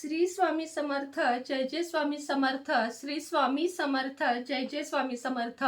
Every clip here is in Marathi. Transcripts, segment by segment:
श्री स्वामी समर्थ जय जय स्वामी समर्थ श्री स्वामी समर्थ जय जय स्वामी समर्थ.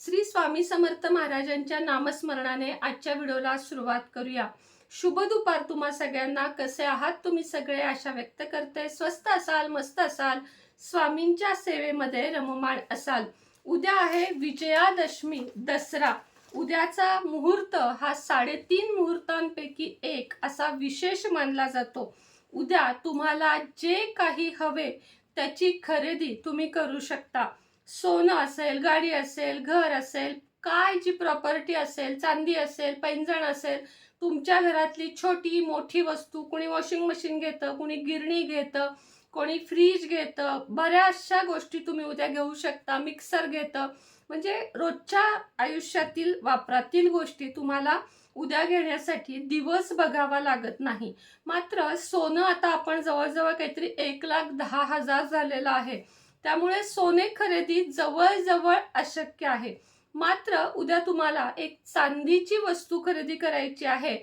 श्री स्वामी समर्थ महाराजांच्या नामस्मरणाने आजच्या व्हिडिओला सुरुवात करूया. शुभ दुपार तुम्हा सगळ्यांना. कसे आहात तुम्ही सगळे? आशा व्यक्त करते. स्वस्त असाल मस्त असाल स्वामींच्या सेवेमध्ये रममाण असाल. उद्या आहे विजयादशमी दसरा. उद्याचा मुहूर्त हा साडेतीन मुहूर्तांपैकी एक असा विशेष मानला जातो. उद्या तुम्हाला जे काही हवे त्याची खरेदी तुम्ही करू शकता. सोनं असेल गाडी असेल घर असेल काय जी प्रॉपर्टी असेल चांदी असेल पैंजण असेल तुमच्या घरातली छोटी मोठी वस्तू कुणी वॉशिंग मशीन घेतं कोणी गिरणी घेतं कोणी फ्रीज घेतं बऱ्याचशा गोष्टी तुम्ही उद्या घेऊ शकता मिक्सर घेतं. म्हणजे रोजच्या आयुष्यातील वापरातील गोष्टी तुम्हाला उद्या घेण्यासाठी दिवस बघावा लागत नाही. मात्र सोनं आता आपण जवळजवळ काहीतरी एक लाख दहा हजार झालेलं आहे. त्यामुळे सोने खरेदी जवळजवळ अशक्य आहे. मात्र उद्या तुम्हाला एक चांदीची वस्तू खरेदी करायची आहे.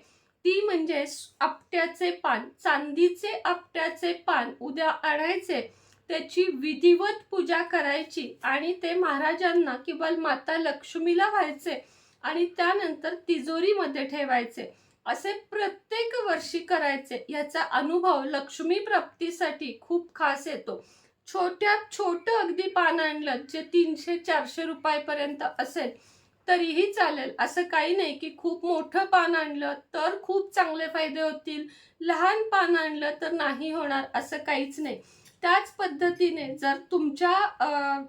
ती म्हणजे आपट्याचे पान. चांदीचे आपट्याचे पान उद्या आणायचे. त्याची विधिवत पूजा करायची आणि ते महाराजांना किंवा माता लक्ष्मीला व्हायचे. आणि त्यानंतर तिजोरीमध्ये ठेवायचे. असे प्रत्येक वर्षी करायचे. याचा अनुभव लक्ष्मी प्राप्तीसाठी खूप खास येतो. छोट्यात छोटं अगदी पान आणलं जे तीनशे चारशे रुपयापर्यंत असेल तरीही चालेल. असं काही नाही की खूप मोठं पान आणलं तर खूप चांगले फायदे होतील. लहान पान आणलं तर नाही होणार असं काहीच नाही. त्याच पद्धतीने जर तुमच्या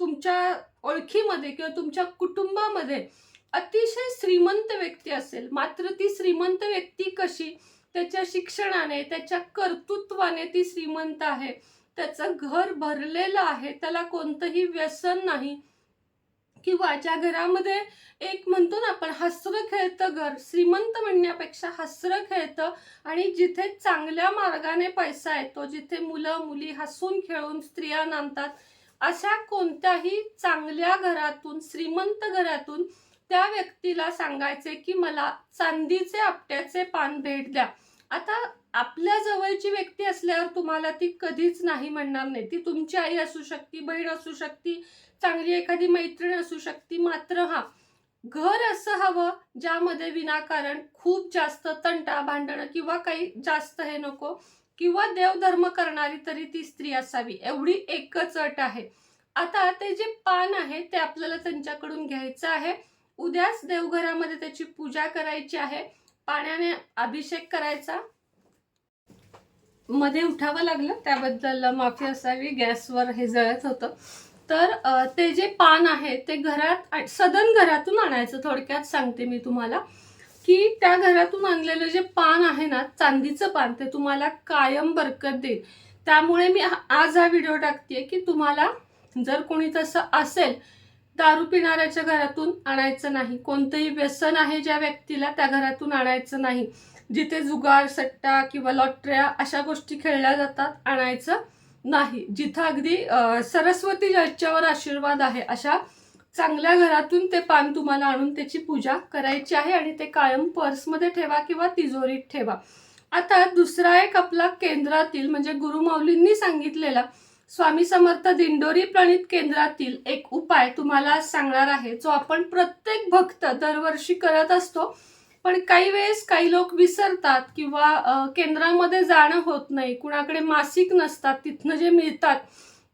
तुमच्या ओळखीमध्ये किंवा तुमच्या कुटुंबामध्ये अतिशय श्रीमंत व्यक्ती असेल मात्र ती श्रीमंत व्यक्ती कशी? त्याच्या शिक्षणाने त्याच्या कर्तृत्वाने ती श्रीमंत आहे. त्याचं घर भरलेलं आहे. त्याला कोणतंही व्यसन नाही. किंवा ज्या घरामध्ये एक म्हणतो ना आपण हसरं खेळतं घर श्रीमंत म्हणण्यापेक्षा हसरं खेळतं आणि जिथे चांगल्या मार्गाने पैसा येतो जिथे मुलं मुली हसून खेळून स्त्रिया नांदतात अशा कोणत्याही चांगल्या घरातून श्रीमंत घरातून त्या व्यक्तीला सांगायचे की मला चांदीचे आपट्याचे पान भेट द्या. आता आपल्या जवळची व्यक्ती असल्यावर तुम्हाला ती कधीच नाही म्हणणार नाही. ती तुमची आई असू शकते बहीण असू शकते चांगली एखादी मैत्रीण असू शकते मात्र हा घर असं हवं ज्यामध्ये विनाकारण खूप जास्त तंटा भांडणं किंवा काही जास्त हे नको. किंवा देवधर्म करणारी तरी ती स्त्री असावी. एवढी एकच अट आहे. आता ते जे पान आहे ते आपल्याला त्यांच्याकडून घ्यायचं आहे. उद्याच देवघरामध्ये त्याची पूजा करायची आहे. पाण्याने अभिषेक करायचा. मध्ये उठावं लागलं. त्याबद्दल माफी असावी. गॅसवर हे जळत होतं. तर ते जे पान आहे ते घरात सदन घरातून आणायचं. थोडक्यात सांगते मी तुम्हाला. की त्या घरातून आणलेलं जे पान आहे ना चांदीचं पान ते तुम्हाला कायम बरकत देईल. त्यामुळे मी आज हा व्हिडिओ टाकते की तुम्हाला जर कोणी तसं असेल दारू पिणाऱ्याच्या घरातून आणायचं नाही. कोणतंही व्यसन आहे ज्या व्यक्तीला त्या घरातून आणायचं नाही. जिथे जुगार सट्टा किंवा लॉटऱ्या अशा गोष्टी खेळल्या जातात आणायचं नाही. जिथं अगदी सरस्वती ज्याच्यावर आशीर्वाद आहे अशा चांगल्या घरातून ते पान तुम्हाला आणून त्याची पूजा करायची आहे आणि ते कायम पर्समध्ये ठेवा किंवा तिजोरीत ठेवा. आता दुसरा एक आपला केंद्रातील म्हणजे गुरुमाऊलींनी सांगितलेला स्वामी समर्थ दिंडोरी प्रणित केंद्रातील एक उपाय तुम्हाला सांगणार आहे जो आपण प्रत्येक भक्त दरवर्षी करत असतो. पण काही वेळेस काही लोक विसरतात किंवा केंद्रामध्ये जाणं होत नाही कुणाकडे मासिक नसतात तिथनं जे मिळतात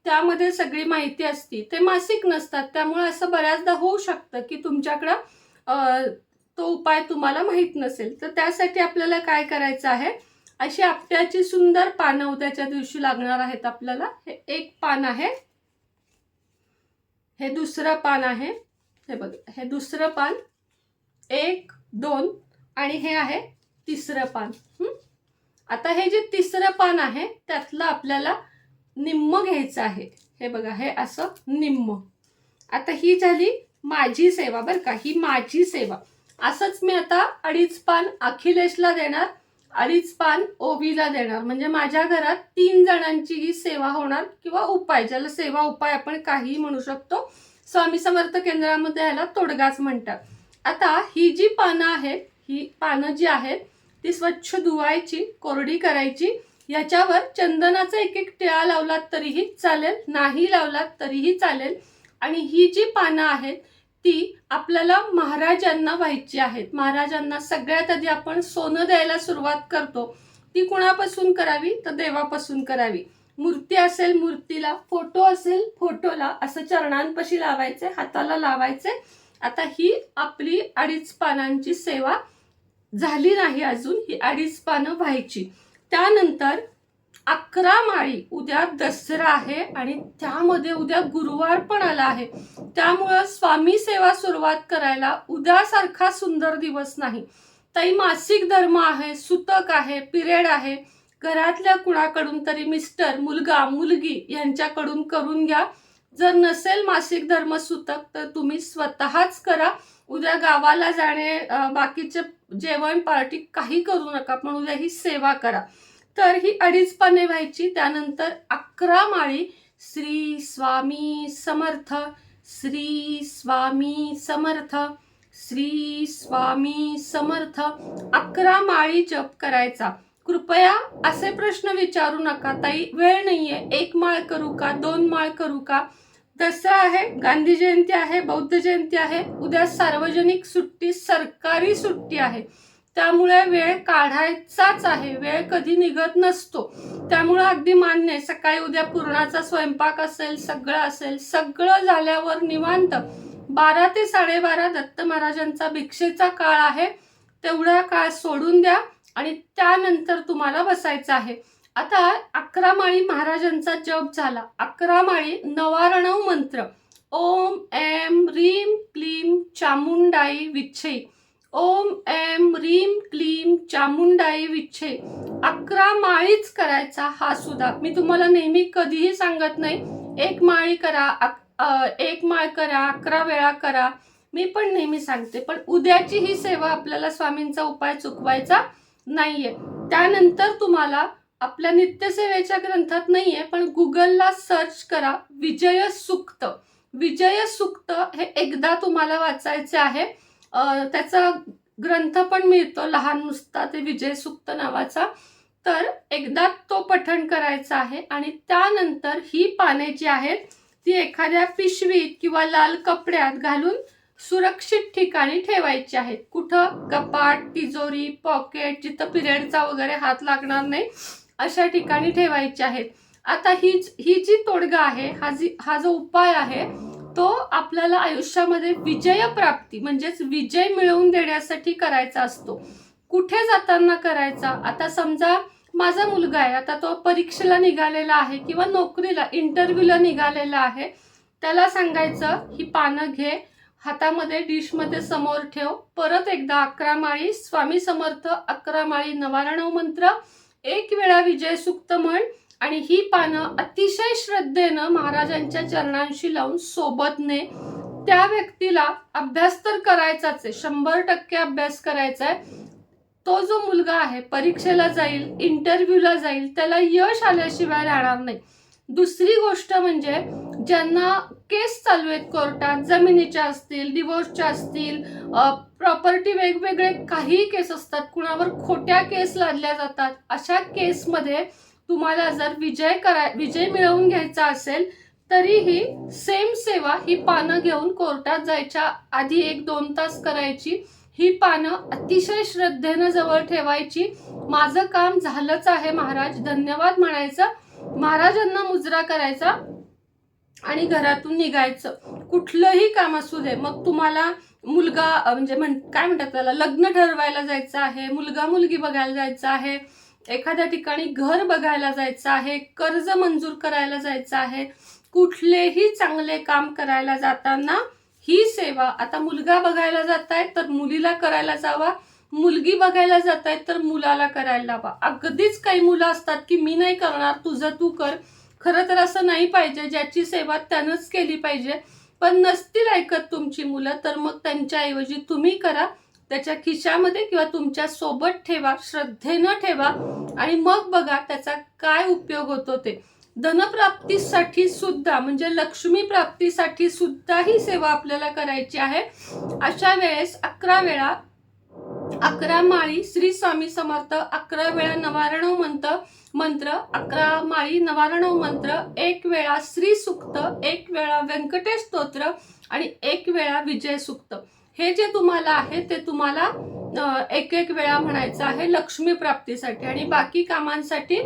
त्यामध्ये सगळी माहिती असती ते मासिक नसतात. त्यामुळे असं बऱ्याचदा होऊ शकतं की तुमच्याकडं तो उपाय तुम्हाला माहीत नसेल. तर त्यासाठी आपल्याला काय करायचं आहे? अशी आपट्याची सुंदर पानं उद्याच्या दिवशी लागणार आहेत आपल्याला. हे एक पान आहे. हे दुसरं पान आहे. हे बघ हे दुसरं पान. एक दोन आणि हे आहे तिसरं पान. आता हे जे तिसरं पान आहे त्यातलं आपल्याला निम्म घ्यायचं आहे. हे बघा हे असं निम्म. आता ही झाली माझी सेवा बरं का ही माझी सेवा. असंच मी आता अडीच पान अखिलेशला देणार अडीच पान ओवीला देणार. म्हणजे माझ्या घरात तीन जणांची ही सेवा होणार किंवा उपाय ज्याला सेवा उपाय आपण काहीही म्हणू शकतो स्वामी समर्थ केंद्रामध्ये ह्याला तोडगाच म्हणतात. आता ही जी पानं आहेत ही पानं जी आहेत ती स्वच्छ धुवायची कोरडी करायची याच्यावर चंदनाचा एक एक टिळा लावलात तरीही चालेल नाही लावलात तरीही चालेल. आणि ही जी पानं आहेत ती आपल्याला महाराजांना व्हायची आहेत. महाराजांना सगळ्यात आधी आपण सोनं द्यायला सुरुवात करतो. ती कुणापासून करावी? तर देवापासून करावी. मूर्ती असेल मूर्तीला फोटो असेल फोटोला असं चरणांपाशी लावायचे हाताला लावायचे. आता ही आपली अडीच पानांची सेवा झाली नाही अजून ही अडीच पानं व्हायची. त्यानंतर अकरा माळी उद्या दसरा आहे आणि त्यामध्ये उद्या गुरुवार पण आला आहे. त्यामुळं स्वामी सेवा सुरुवात करायला उद्यासारखा सुंदर दिवस नाही. ताई मासिक धर्म आहे सुतक आहे पिरियड आहे. घरातल्या कुणाकडून तरी मिस्टर मुलगा मुलगी यांच्याकडून करून घ्या. जर नसेल मासिक धर्म सुतक तर तुम्ही स्वतःच करा. उद्या गावाला जाणे बाकीचे जेवण पार्टी काही करू नका पण उद्या ही सेवा करा. तर ही अडीच पाने व्हायची त्यानंतर अकरा माळी श्री स्वामी समर्थ श्री स्वामी समर्थ श्री स्वामी समर्थ अकरा माळी जप करायचा. कृपया असे प्रश्न विचारू नका ताई वेळ नाहीये एक माळ करू का दोन माळ करू का? दसरा आहे गांधी जयंती आहे बौद्ध जयंती आहे उद्या सार्वजनिक सुट्टी सरकारी सुट्टी आहे. त्यामुळे वेळ काढायचाच आहे वेळ कधी निघत नसतो. त्यामुळे अगदी मान्य आहे सकाळी उद्या पूर्णाचा स्वयंपाक असेल सगळं असेल सगळं झाल्यावर निवांत बारा ते साडेबारा दत्त महाराजांचा भिक्षेचा काळ आहे तेवढा काळ सोडून द्या आणि त्यानंतर तुम्हाला बसायचं आहे. आता अकरा माळी महाराजांचा जप झाला. अकरा माळी नवारणव मंत्र. ओम एम रीम क्लीम चामुंडाई विच्छे ओम एम रीम क्लीम चामुंडाई विच्छे अकरा माळीच करायचा हा सुद्धा. मी तुम्हाला नेहमी कधीही सांगत नाही एक माळी करा अक- एक माळ करा अकरा वेळा करा. मी पण नेहमी सांगते पण उद्याची ही सेवा आपल्याला स्वामींचा उपाय चुकवायचा नाहीये. त्यानंतर तुम्हाला आपल्या नित्यसेवेच्या ग्रंथात नाही आहे पण गुगलला सर्च करा विजय सुक्त विजय सुक्त हे एकदा तुम्हाला वाचायचे आहे. त्याचा ग्रंथ पण मिळतो लहान नुसता ते विजय सुक्त नावाचा. तर एकदा तो पठण करायचा आहे आणि त्यानंतर ही पाने जी आहेत ती एखाद्या पिशवीत किंवा लाल कपड्यात घालून सुरक्षित ठिकाणी ठेवायची आहेत. कुठं? कपाट तिजोरी पॉकेट जिथं पिरियडचा वगैरे हात लागणार नाही. अशा ठिकाणी ठेवायचे आहेत. आता ही ही जी तोडगा आहे हा जी हा जो उपाय आहे तो आपल्याला आयुष्यामध्ये विजय प्राप्ती म्हणजेच विजय मिळवून देण्यासाठी करायचा असतो. कुठे जाताना करायचा? आता समजा माझा मुलगा आहे आता तो परीक्षेला निघालेला आहे किंवा नोकरीला इंटरव्ह्यूला निघालेला आहे त्याला सांगायचं ही पानं घे हातामध्ये डिशमध्ये समोर ठेव परत एकदा अकरा माळी स्वामी समर्थ अकरा माळी नवारणव मंत्र एक वेळा विजय सुक्त म्हण आणि ही पानं अतिशय श्रद्धेनं महाराजांच्या चरणांशी लावून सोबत ने त्या व्यक्तीला अभ्यास तर करायचाच आहे शंभर टक्के अभ्यास करायचा आहे. तो जो मुलगा आहे परीक्षेला जाईल इंटरव्ह्यूला जाईल त्याला यश आल्याशिवाय राहणार नाही. दुसरी गोष्ट म्हणजे ज्यांना केस चालू आहेत कोर्टात जमिनीच्या असतील डिवोर्सच्या असतील प्रॉपर्टी वेगवेगळे काही केस असतात कुणावर खोट्या केस लादल्या जातात अशा केसमध्ये तुम्हाला जर विजय कराय विजय मिळवून घ्यायचा असेल तरीही सेम सेवा ही पानं घेऊन कोर्टात जायच्या आधी एक दोन तास करायची. ही पानं अतिशय श्रद्धेनं जवळ ठेवायची. माझं काम झालंच आहे महाराज. धन्यवाद म्हणायचं. महाराजांना मुजरा करायचा आणि घरातून निघायचं. कुठलंही काम असू दे मग तुम्हाला मुलगा म्हणजे म्हण काय म्हणतात त्याला लग्न ठरवायला जायचं आहे मुलगा मुलगी बघायला जायचं आहे एखाद्या ठिकाणी घर बघायला जायचं आहे कर्ज मंजूर करायला जायचं आहे कुठलेही चांगले काम करायला जाताना ही सेवा आता मुलगा बघायला जात आहे तर मुलीला करायला जावा मुलगी बघायला जात आहेत तर मुलाला करायला लावा. अगदीच काही मुलं असतात की मी नाही करणार तुझं तू कर. खरं तर असं नाही पाहिजे ज्याची सेवा त्यानंच केली पाहिजे. पण नसतील ऐकत तुमची मुलं तर मग त्यांच्याऐवजी तुम्ही करा. त्याच्या खिशामध्ये किंवा तुमच्यासोबत ठेवा श्रद्धेनं ठेवा आणि मग बघा त्याचा काय उपयोग होतो ते. धनप्राप्तीसाठी सुद्धा म्हणजे लक्ष्मी प्राप्तीसाठी सुद्धा ही सेवा आपल्याला करायची आहे. अशा वेळेस अकरा वेळा अकरा माळी श्री स्वामी समर्थ अकरा वेळा नवारणव मंत्र मंत्र अकरा माळी नवारणव मंत्र एक वेळा श्री सुक्त एक वेळा व्यंकटेश स्तोत्र आणि एक वेळा विजय सुक्त. हे जे तुम्हाला आहे ते तुम्हाला एक एक वेळा म्हणायचं आहे लक्ष्मी प्राप्तीसाठी. आणि बाकी कामांसाठी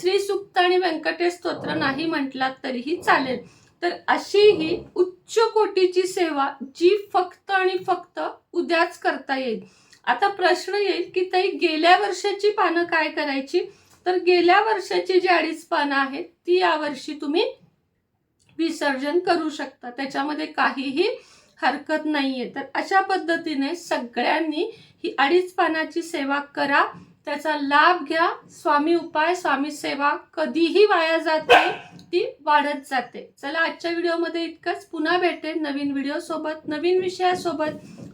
श्री सुक्त आणि व्यंकटेश स्तोत्र नाही म्हटलात तरीही चालेल. तर अशी ही उच्च कोटीची सेवा जी फक्त आणि फक्त उद्याच करता येईल. आता प्रश्न येईल की ताई गेल्या वर्षाची पानं काय करायची? तर गेल्या वर्षाची जी अडीच पानं आहेत ती यावर्षी तुम्ही विसर्जन करू शकता. त्याच्यामध्ये काहीही हरकत नाहीये. तर अशा पद्धतीने सगळ्यांनी ही अडीच पानाची सेवा करा. त्याचा लाभ घ्या. स्वामी उपाय स्वामी सेवा कधीही वाया जाते ती वाढत जाते. चला आजच्या व्हिडिओमध्ये इतकंच. पुन्हा भेटेल नवीन व्हिडिओ सोबत नवीन विषयासोबत.